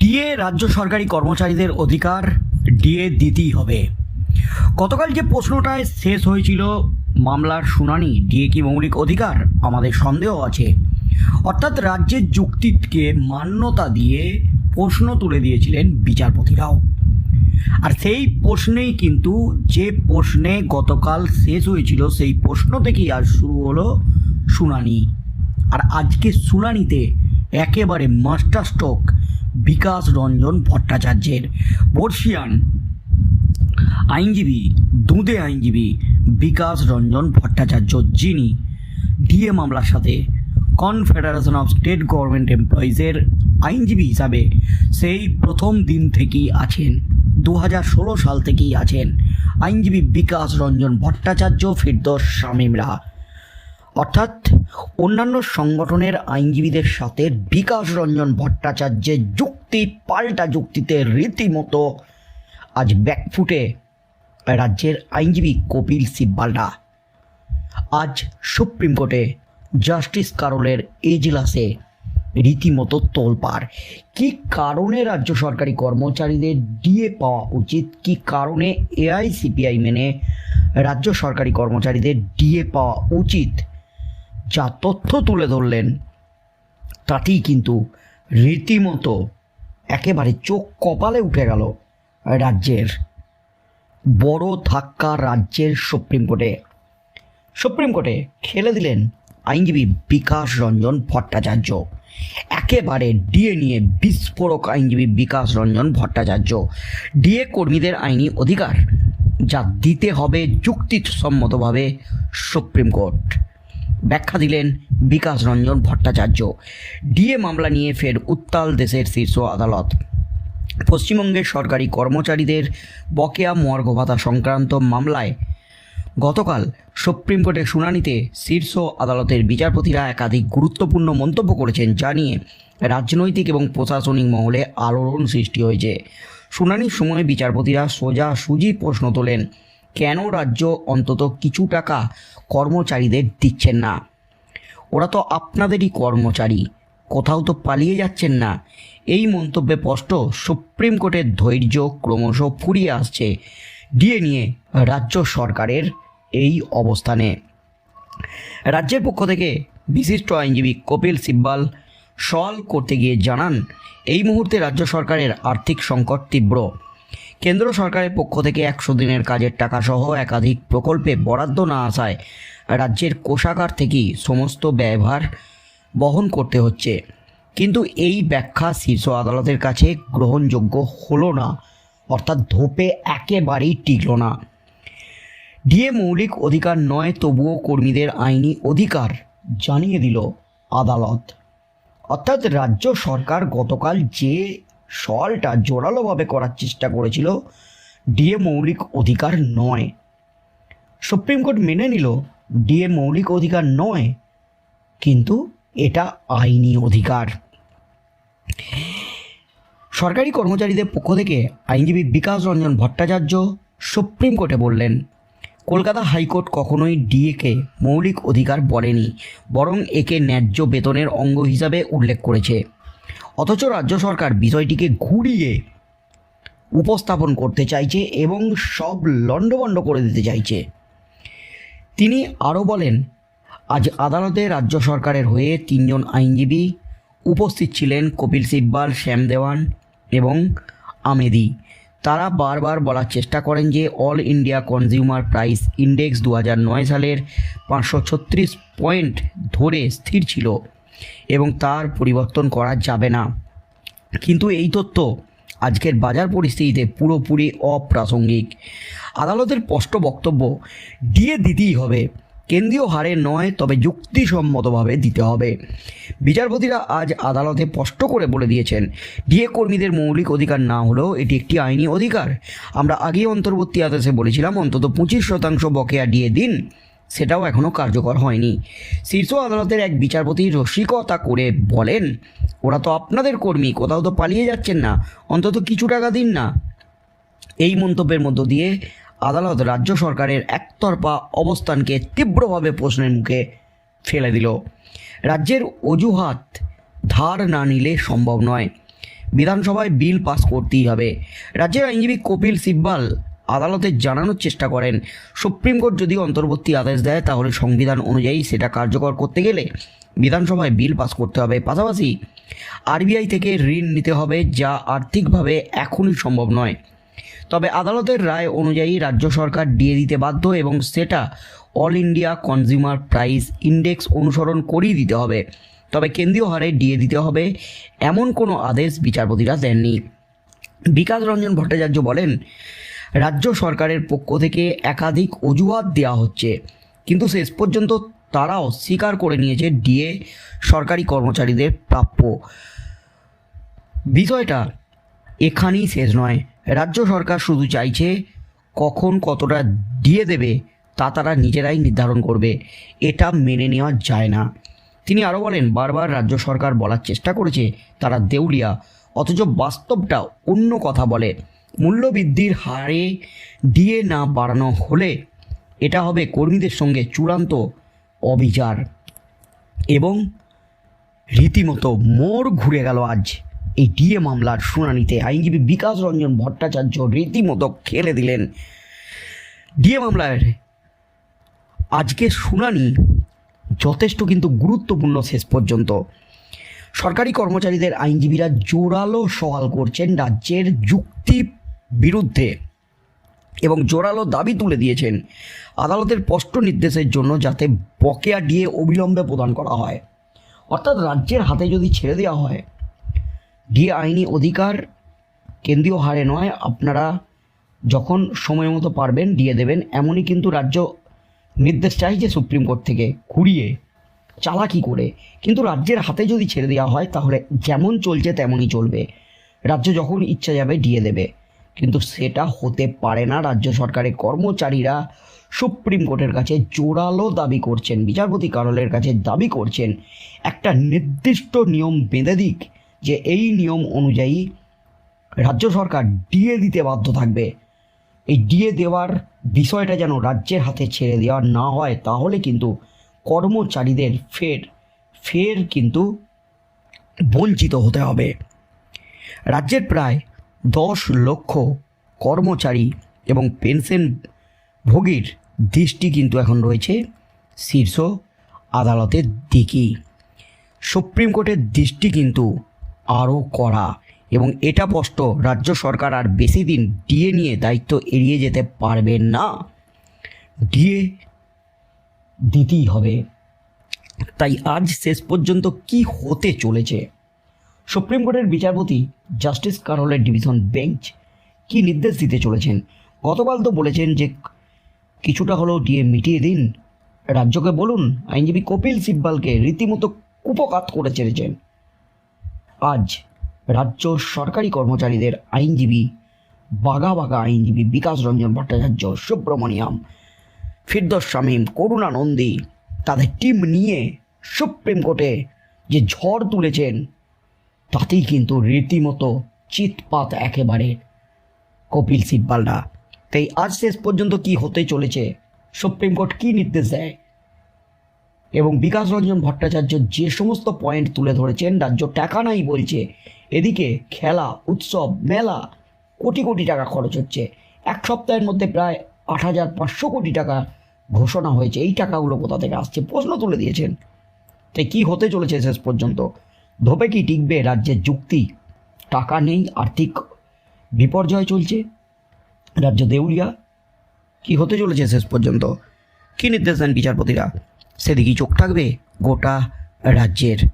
DA রাজ্য সরকারি কর্মচারীদের অধিকার ডিএ দিতেই হবে। গতকাল যে প্রশ্নটায় শেষ হয়েছিল মামলার শুনানি, ডিএ কি মৌলিক অধিকার? আমাদের সন্দেহ আছে। অর্থাৎ রাজ্যের যুক্তিকে মান্যতা দিয়ে প্রশ্ন তুলে দিয়েছিলেন বিচারপতিরাও। আর সেই প্রশ্নেই কিন্তু যে প্রশ্নে গতকাল শেষ হয়েছিল, সেই প্রশ্ন থেকেই আজ শুরু হলো শুনানি। আর আজকে শুনানিতে একেবারে মাস্টার স্ট্রোক বিকাশ রঞ্জন ভট্টাচার্যের। বর্ষিয়ান আইনজীবী, দুঁদে আইনজীবী বিকাশ রঞ্জন ভট্টাচার্য যিনি ডিএ মামলার সাথে কনফেডারেশন অফ স্টেট গভর্নমেন্ট এমপ্লয়িজের আইনজীবী হিসাবে সেই প্রথম দিন থেকেই আছেন দু সাল থেকেই আছেন। আইনজীবী বিকাশ রঞ্জন ভট্টাচার্য, ফিরদোস শামীমরা। অর্থাৎ অন্যান্য সংগঠনের আইনজীবীদের সাথে বিকাশ রঞ্জন ভট্টাচার্যের যুক্তি পাল্টা যুক্তিতে রীতিমতো আজ ব্যাকফুটে রাজ্যের আইনজীবী কপিল সিব্বালরা আজ সুপ্রিম কোর্টে জাস্টিস কারোলের এজলাসে রীতিমতো তোলপাড়। কি কারণে রাজ্য সরকারি কর্মচারীদের ডিএ পাওয়া উচিত? কি কারণে এআইসিপিআই মেনে রাজ্য সরকারি কর্মচারীদের ডিএ পাওয়া উচিত? যা তথ্য তুলে ধরলেন, তাতেই কিন্তু রীতিমতো একেবারে চোখ কপালে উঠে গেল রাজ্যের বড় ধাক্কা রাজ্যের সুপ্রিম কোর্টে। সুপ্রিম কোর্টে খেলে দিলেন আইনজীবী বিকাশ রঞ্জন ভট্টাচার্য। একেবারে ডিএ নিয়ে বিস্ফোরক আইনজীবী বিকাশ রঞ্জন ভট্টাচার্য। ডিএ কর্মীদের আইনি অধিকার যা দিতে হবে যুক্তিসম্মতভাবে সুপ্রিম কোর্ট। ব্যাখ্যা দিলেন বিকাশ রঞ্জন ভট্টাচার্য। ডিএ মামলা নিয়ে ফের উত্তাল দেশের শীর্ষ আদালত। পশ্চিমবঙ্গের সরকারি কর্মচারীদের বকেয়া মর্গ ভাতা সংক্রান্ত মামলায় গতকাল সুপ্রিম কোর্টের শুনানিতে শীর্ষ আদালতের বিচারপতিরা একাধিক গুরুত্বপূর্ণ মন্তব্য করেছেন যা নিয়ে রাজনৈতিক এবং প্রশাসনিক মহলে আলোড়ন সৃষ্টি হয়েছে। শুনানির সময় বিচারপতিরা সোজা সুজি প্রশ্ন তোলেন কেন রাজ্য অন্তত কিছু টাকা কর্মচারীদের দিচ্ছেন না? ওরা তো আপনাদেরই কর্মচারী, কোথাও তো পালিয়ে যাচ্ছেন না। এই মন্তব্যে স্পষ্ট, সুপ্রিম কোর্টের ধৈর্য ক্রমশ ফুরিয়ে আসছে। ডিএ নিয়ে রাজ্য সরকারের এই অবস্থানে। রাজ্যের পক্ষ থেকে বিশিষ্ট আইনজীবী কপিল সিব্বাল সওয়াল করতে গিয়ে জানান, এই মুহূর্তে রাজ্য সরকারের আর্থিক সংকট তীব্র। কেন্দ্র সরকারের পক্ষ থেকে একশো দিনের কাজের টাকা সহ একাধিক প্রকল্পে বরাদ্দ না আসায় রাজ্যের কোষাগার থেকেই সমস্ত ব্যয়ভার বহন করতে হচ্ছে। কিন্তু এই ব্যাখ্যা শীর্ষ আদালতের কাছে গ্রহণযোগ্য হলো না, অর্থাৎ ধোপে একেবারেই টিকল না। ডিএ মৌলিক অধিকার নয়, তবুও কর্মীদের আইনি অধিকার জানিয়ে দিল আদালত। অর্থাৎ রাজ্য সরকার গতকাল যে সওয়ালটা জোরালোভাবে করার চেষ্টা করেছিল। ডিএ মৌলিক অধিকার নয়। সুপ্রিম কোর্ট মেনে নিল ডিএ মৌলিক অধিকার নয়, কিন্তু এটা আইনি অধিকার। সরকারি কর্মচারীদের পক্ষ থেকে আইনজীবী বিকাশ রঞ্জন ভট্টাচার্য সুপ্রিম কোর্টে বললেন, কলকাতা হাইকোর্ট কখনোই ডিএকে মৌলিক অধিকার বলেনি, বরং একে ন্যায্য বেতনের অঙ্গ হিসাবে উল্লেখ করেছে। অথচ রাজ্য সরকার বিষয়টিকে ঘুরিয়ে উপস্থাপন করতে চাইছে এবং সব লণ্ডভণ্ড করে দিতে চাইছে। তিনি আরও বলেন, আজ আদালতে রাজ্য সরকারের হয়ে তিনজন আইনজীবী উপস্থিত ছিলেন কপিল সিব্বাল, শ্যাম দেওয়ান এবং আমেদি। তারা বারবার বলার চেষ্টা করেন যে all India consumer price index দু সালের পাঁচশো ছত্রিশ পয়েন্ট ধরে স্থির ছিল। এবং তার পরিবর্তন করা যাবে না। কিন্তু এই তথ্য আজকের বাজার পরিস্থিতিতে পুরোপুরি অপ্রাসঙ্গিক। আদালতের স্পষ্ট বক্তব্য, দিয়ে দিতেই হবে। কেন্দ্রীয় হারে নয়, তবে যুক্তিসম্মতভাবে দিতে হবে। বিচারপতিরা আজ আদালতে স্পষ্ট করে বলে দিয়েছেন, ডিএ কর্মীদের মৌলিক অধিকার না হলেও এটি একটি আইনি অধিকার। আমরা আগেই অন্তর্বর্তী আদেশে বলেছিলাম, অন্তত পঁচিশ শতাংশ বকেয়া ডিএ দিন। সেটাও এখনও কার্যকর হয়নি। শীর্ষ আদালতের এক বিচারপতি রসিকতা করে বলেন, ওরা তো আপনাদের কর্মী, কোথাও তো পালিয়ে যাচ্ছেন না, অন্তত কিছু টাকা দিন না। এই মন্তব্যের মধ্য দিয়ে আদালত রাজ্য সরকারের একতরফা অবস্থানকে তীব্রভাবে প্রশ্নের মুখে ফেলে দিল। রাজ্যের অজুহাত ধার না নিলে সম্ভব নয়। বিধানসভায় বিল পাস করতেই হবে। রাজ্যের আইনজীবী কপিল সিব্বাল আদালতে জানানোর চেষ্টা করেন। সুপ্রিম কোর্ট যদি অন্তর্বর্তী আদেশ দেয়, তাহলে সংবিধান অনুযায়ী সেটা কার্যকর করতে গেলে বিধানসভায় বিল পাস করতে হবে। পাশাপাশি আরবিআই থেকে ঋণ নিতে হবে, যা আর্থিকভাবে এখনই সম্ভব নয়। তবে আদালতের রায় অনুযায়ী রাজ্য সরকার দিয়ে দিতে বাধ্য এবং সেটা all India consumer price index অনুসরণ করেই দিতে হবে। তবে কেন্দ্রীয় হারে দিয়ে দিতে হবে এমন কোনো আদেশ বিচারপতিরা দেননি। বিকাশ রঞ্জন ভট্টাচার্য বলেন রাজ্য সরকারের পক্ষ থেকে একাধিক অজুহাত দেওয়া হচ্ছে। কিন্তু শেষ পর্যন্ত তারাও স্বীকার করে নিয়েছে ডিএ সরকারি কর্মচারীদের প্রাপ্য। বিষয়টা এখানেই শেষ নয়। রাজ্য সরকার শুধু চাইছে কখন কতটা দিয়ে দেবে তা তারা নিজেরাই নির্ধারণ করবে। এটা মেনে নেওয়া যায় না। তিনি আরও বলেন, বারবার রাজ্য সরকার বলার চেষ্টা করেছে তারা দেউলিয়া, অথচ বাস্তবটা অন্য কথা বলে। মূল্যবৃদ্ধির হারে দিয়ে না বাড়ানো হলে এটা হবে কর্মীদের সঙ্গে চূড়ান্ত অবিচার। এবং রীতিমতো মোর ঘুরে গেল আজ এই ডিএ মামলার শুনানিতে। আইনজীবী বিকাশ রঞ্জন ভট্টাচার্য রীতিমতো খেলে দিলেন। ডিএ মামলার আজকে শুনানি যথেষ্ট কিন্তু গুরুত্বপূর্ণ শেষ পর্যন্ত। সরকারি কর্মচারীদের আইনজীবীরা জোরালো সওয়াল করছেন রাজ্যের যুক্তি বিরুদ্ধে এবং জোরালো দাবি তুলে দিয়েছেন আদালতের স্পষ্ট নির্দেশের জন্য যাতে বকেয়া ডিএ অবিলম্বে প্রদান করা হয়। অর্থাৎ রাজ্যের হাতে যদি ছেড়ে দেওয়া হয়, ডিএ আইনি অধিকার কেন্দ্রীয় হারে নয়, আপনারা যখন সময় মতো পারবেন দিয়ে দেবেন। এমনই কিন্তু রাজ্য নির্দেশ চাইছে সুপ্রিম কোর্ট থেকে ঘুরিয়ে চালাকি করে। কিন্তু রাজ্যের হাতে যদি ছেড়ে দেওয়া হয়, তাহলে যেমন চলছে তেমনই চলবে। রাজ্য যখন ইচ্ছা যাবে দিয়ে দেবে। কিন্তু সেটা হতে পারে না। রাজ্য সরকারের কর্মচারীরা সুপ্রিম কোর্টের কাছে জোরালো দাবি করছেন। বিচারপতি কারলের কাছে দাবি করছেন, একটা নির্দিষ্ট নিয়ম বেঁধে দিক যে এই নিয়ম অনুযায়ী রাজ্য সরকার ডিএ দিতে বাধ্য থাকবে। এই ডিএ দেওয়ার বিষয়টা যেন রাজ্যের হাতে ছেড়ে দেওয়া না হয়, তাহলে কিন্তু কর্মচারীদের ফের ফের কিন্তু বঞ্চিত হতে হবে। রাজ্যের প্রায় দশ লক্ষ কর্মচারী এবং পেনশন ভোগীর দৃষ্টি কিন্তু এখন রয়েছে শীর্ষ আদালতের দিকেই সুপ্রিম কোর্টের দৃষ্টি কিন্তু আরও কড়া এবং এটা স্পষ্ট, রাজ্য সরকার আর বেশি দিন ডিএ নিয়ে দায়িত্ব এড়িয়ে যেতে পারবে না। ডিএ দিতেই হবে। তাই আজ শেষ পর্যন্ত কি হতে চলেছে? সুপ্রিম কোর্টের বিচারপতি জাস্টিস কারলের ডিভিশন বেঞ্চ কি নির্দেশ দিতে চলেছেন? গতকাল তো বলেছেন যে কিছুটা হলেও ডিএ মিটিয়ে দিন। রাজ্যকে বলুন, আইনজীবী কপিল সিব্বালকে রীতিমতো কুপকাত করে ছেড়েছেন আজ রাজ্য সরকারি কর্মচারীদের আইনজীবী, বাঘা বাঘা আইনজীবী বিকাশ রঞ্জন ভট্টাচার্য, সুব্রমণিয়াম, ফিরদোস শামীম, করুণা নন্দী, তাদের টিম নিয়ে সুপ্রিম কোর্টে যে ঝড় তুলেছেন তাতেই কিন্তু রীতিমতো চিৎপাত একেবারে। কপিল সিব্বালরা তাই আজ শেষ পর্যন্ত কি হতে চলেছে? সুপ্রিম কোর্ট কি নির্দেশ দেয়? এবং বিকাশ রঞ্জন ভট্টাচার্য যে সমস্ত পয়েন্ট তুলে ধরেছেন, রাজ্য টাকা নাই বলছে। এদিকে খেলা, উৎসব, মেলা, কোটি কোটি টাকা খরচ হচ্ছে। এক সপ্তাহের মধ্যে প্রায় আট হাজার পাঁচশো কোটি টাকা ঘোষণা হয়েছে। এই টাকাগুলো কোথা থেকে আসছে? প্রশ্ন তুলে দিয়েছেন। তাই কি হতে চলেছে শেষ পর্যন্ত? ধোপে কি টিকবে রাজ্যের যুক্তি? টাকা নেই, আর্থিক বিপর্যয় চলছে। রাজ্য দেউলিয়া, কি হতে চলেছে শেষ পর্যন্ত? কী নির্দেশ দেন বিচারপতিরা? সেদিকেই চোখ থাকবে গোটা রাজ্যের।